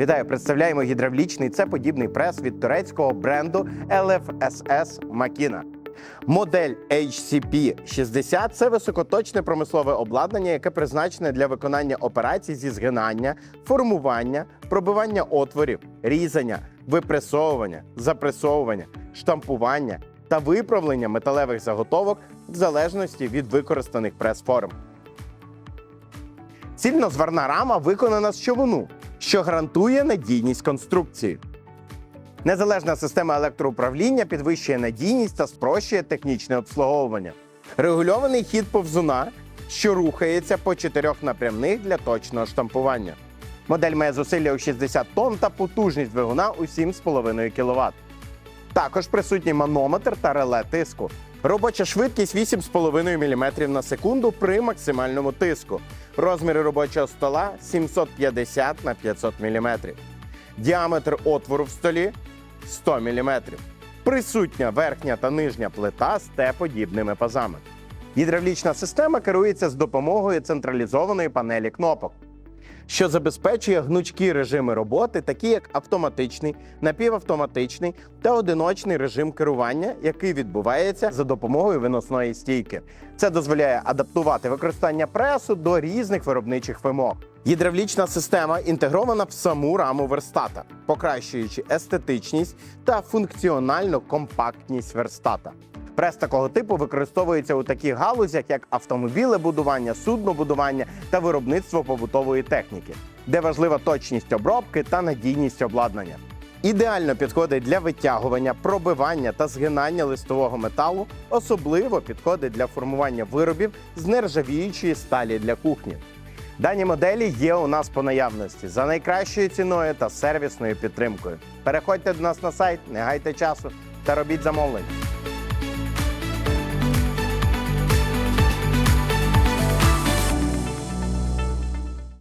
Вітаю, представляємо гідравлічний цеподібний прес від турецького бренду LFSS Makina. Модель HCP60 – це високоточне промислове обладнання, яке призначене для виконання операцій зі згинання, формування, пробивання отворів, різання, випресовування, запресовування, штампування та виправлення металевих заготовок в залежності від використаних прес-форм. Цільнозварна рама виконана з човуну, що гарантує надійність конструкції. Незалежна система електроуправління підвищує надійність та спрощує технічне обслуговування. Регульований хід повзуна, що рухається по чотирьох напрямних для точного штампування. Модель має зусилля у 60 тонн та потужність двигуна у 7,5 кВт. Також присутній манометр та реле тиску. Робоча швидкість 8,5 мм на секунду при максимальному тиску. Розміри робочого стола 750 на 500 мм. Діаметр отвору в столі 100 мм. Присутня верхня та нижня плита з Т-подібними пазами. Гідравлічна система керується з допомогою централізованої панелі кнопок що забезпечує гнучкі режими роботи, такі як автоматичний, напівавтоматичний та одиночний режим керування, який відбувається за допомогою виносної стійки. Це дозволяє адаптувати використання пресу до різних виробничих вимог. Гідравлічна система інтегрована в саму раму верстата, покращуючи естетичність та функціональну компактність верстата. Прес такого типу використовується у таких галузях, як автомобілебудування, суднобудування та виробництво побутової техніки, де важлива точність обробки та надійність обладнання. Ідеально підходить для витягування, пробивання та згинання листового металу, особливо підходить для формування виробів з нержавіючої сталі для кухні. Дані моделі є у нас по наявності за найкращою ціною та сервісною підтримкою. Переходьте до нас на сайт, не гайте часу та робіть замовлення.